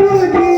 तुझा